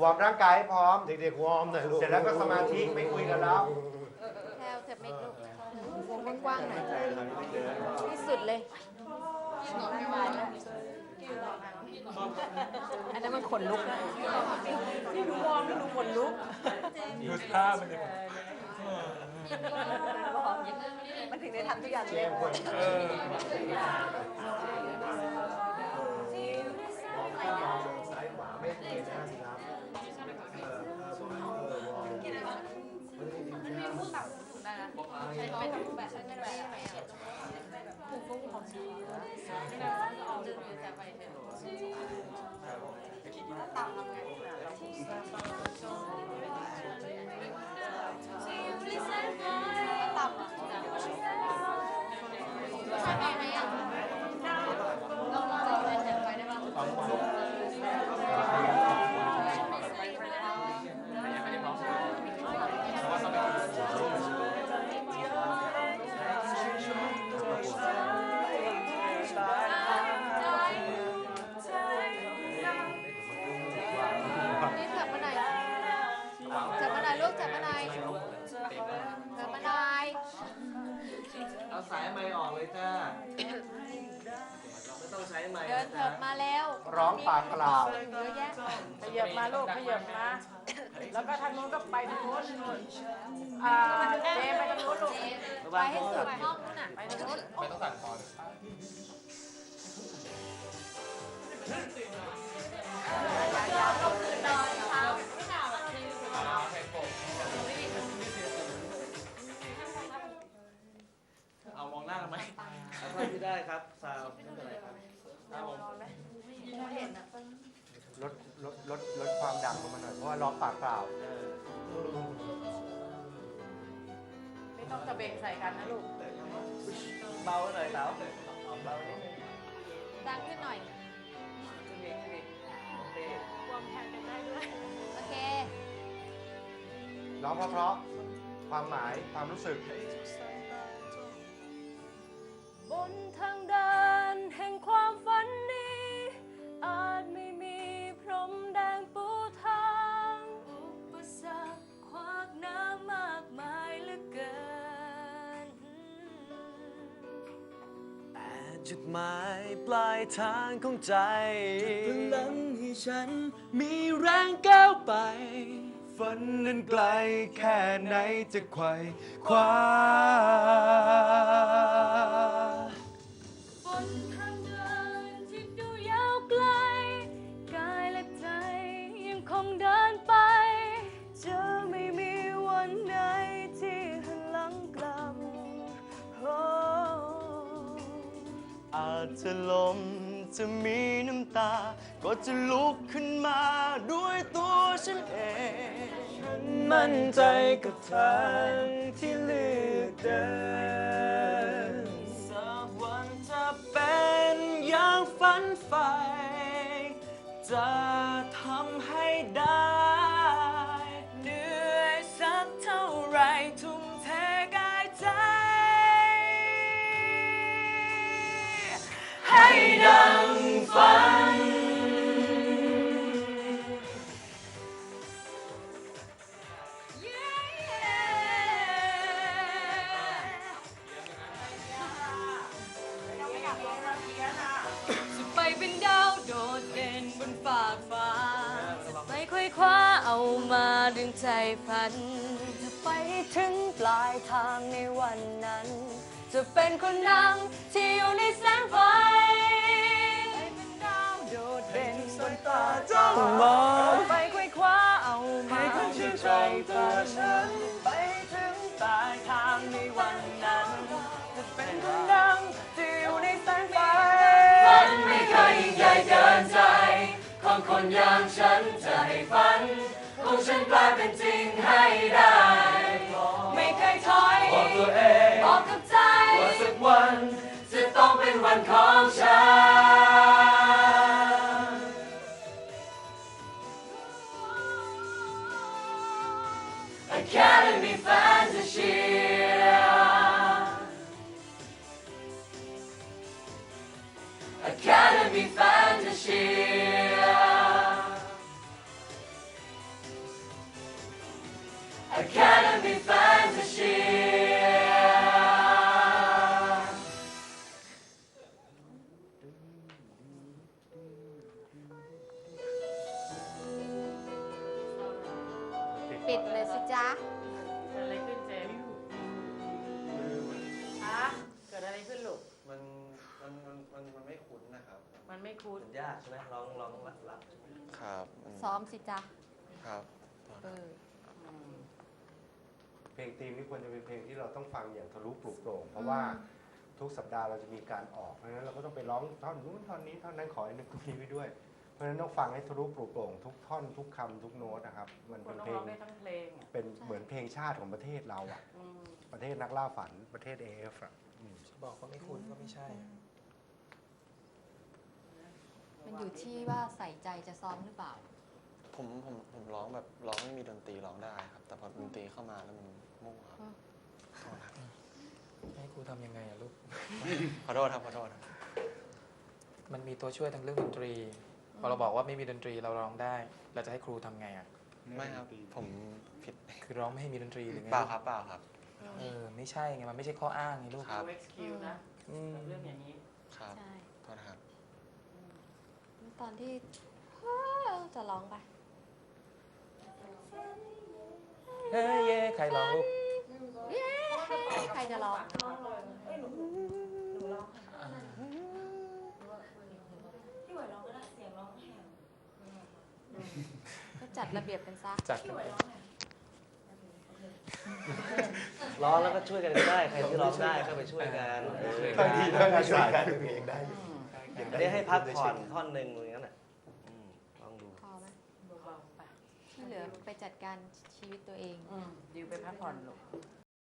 วอร์มร่างกายให้พร้อม เด็กๆวอร์มหน่อยลูกเสร็จแล้วก็สมาธิไม่คุยกันแล้ว แพลวเธอไม่ลูกวงกว้างๆหน่อยที่สุดเลยอันนั้นมันขนลุกนะนี่ดูมองนี่ดูขนลุกดูท่ามันดิมันถึงได้ทำทุกอย่างเจเลย สายไม้ออกเลยจ้า ไม่ต้องใช้ไม้เดินเถิบมาแล้วร้องปากเปล่า เยอะแยะขยับมาลูกขยับมา แล้วก็ทางโน้นก็ไปทางโน้นอ่าเจไปทางโน้นลูกไปให้สุดห้องนู้นน่ะไปทางโน้นไม่ต้องสั่นคอเลยนอนเช้าไม่ ลดลดลดลดความดังลงมาหน่อย เพราะว่าร้องปากเปล่าเออไม่ต้องตะเบงใส่กันนะลูก เบาหน่อยเต๋าเอาเบานิดนึงดังขึ้นหน่อยขึ้นอีกขึ้นอีกโอเคโอเค ร้องเพราะๆความหมายความรู้สึก จุดหมายปลายทางของใจพลังให้ฉันมีแรงก้าวไป ฝันนั้นไกลแค่ไหนจะไขว่คว้า จะลมจะมีน้ำตา ก็จะลุกขึ้นมาด้วยตัวฉันเอง ฉันมั่นใจกับทางที่เลือกเดินสักวันจะเป็นอย่างฝันใฝ่จะ ดังฝัน จะไปเป็นดาวโดดเด่นบนฟากฟ้า จะไปค่อยคว้าเอามาดึงใจฝัน จะไปให้ถึงปลายทางในวันนั้น จะเป็นคนดังที่อยู่ในแสงไฟไปเป็นดาวโดดเด่นบนฟ้าจ้องมองไปค่อยคว้าเอามาให้คนชื่นชมตัวฉัน ไปถึงปลายทางในวันนั้น จะเป็นคนดังที่อยู่ในแสงไฟฝันไม่เคยยิ่งใหญ่เกินใจ ของคนอย่างฉันจะให้ฝัน ของฉันกลายเป็นจริงให้ได้ ต้องเป็นวันของฉัน Academy Fantasy Academy Fantasy ใช่ไหมลองลองหลับหลับครับซ้อมสิจ๊ะครับเอออืมเพลงธีมนี่ควรจะเป็นเพลงที่เราต้องฟังอย่างทะลุปลุกโปร่งเพราะว่าทุกสัปดาห์เราจะมีการออกเพราะฉะนั้นเราก็ต้องไปร้องท่อนนู้นท่อนนี้ท่อนนั้นขอไอ้นึกตรงนี้ไปด้วย เพราะฉะนั้นต้องฟังให้ทะลุปลุกโปร่งทุกท่อนทุกคำทุกโน้ตนะครับมันคเป็นนต้องเพลร้องงได้ทั้งเพลงอะเป็นเหมือนเพลงชาติของประเทศเราอะอืมประเทศนักล่าฝันประเทศเอฟอะอืมบอกว่าไม่คุ้นก็ไม่ใช่ มันอยู่ที่ว่าใส่ใจจะซ้อมหรือเปล่า ผมผมผมร้องแบบร้องไม่มีดนตรีร้องได้ครับ แต่พอดนตรีเข้ามาแล้วมันมั่วครับอืมขอโทษครับให้ครูทำยังไงอะลูก ขอโทษครับขอโทษครับมันมีตัวช่วยทางเรื่องดนตรี พอเราบอกว่าไม่มีดนตรีเราร้องได้ เราจะให้ครูทำไงอะไม่ครับผมผิดคือร้องไม่ให้มีดนตรีหรือไงเปล่าครับเปล่าครับเออไม่ใช่ไงมันไม่ใช่ข้ออ้างไงลูกครับเอ็กซ์คิวนะอืมกับเรื่องอย่างนี้ ครับ ใช่โทษนะครับ ตอนที่จะร้องไปเฮ้ยเย่ใครร้องลูกเย้ใครจะร้องก็จัดระเบียบกันซะจัดกันไปร้องแล้วก็ช่วยกันก็ได้ ใครที่ร้องได้ก็ไปช่วยกันเออบางทีถ้าช่วยกันเองได้ อันนี้ให้พักผ่อนท่อนหนึ่งอย่างนั้นน่ะอืมลองดูพอไหมเบาๆไปที่เหลือไปจัดการชีวิตตัวเองอืมดิวไปพักผ่อนลูก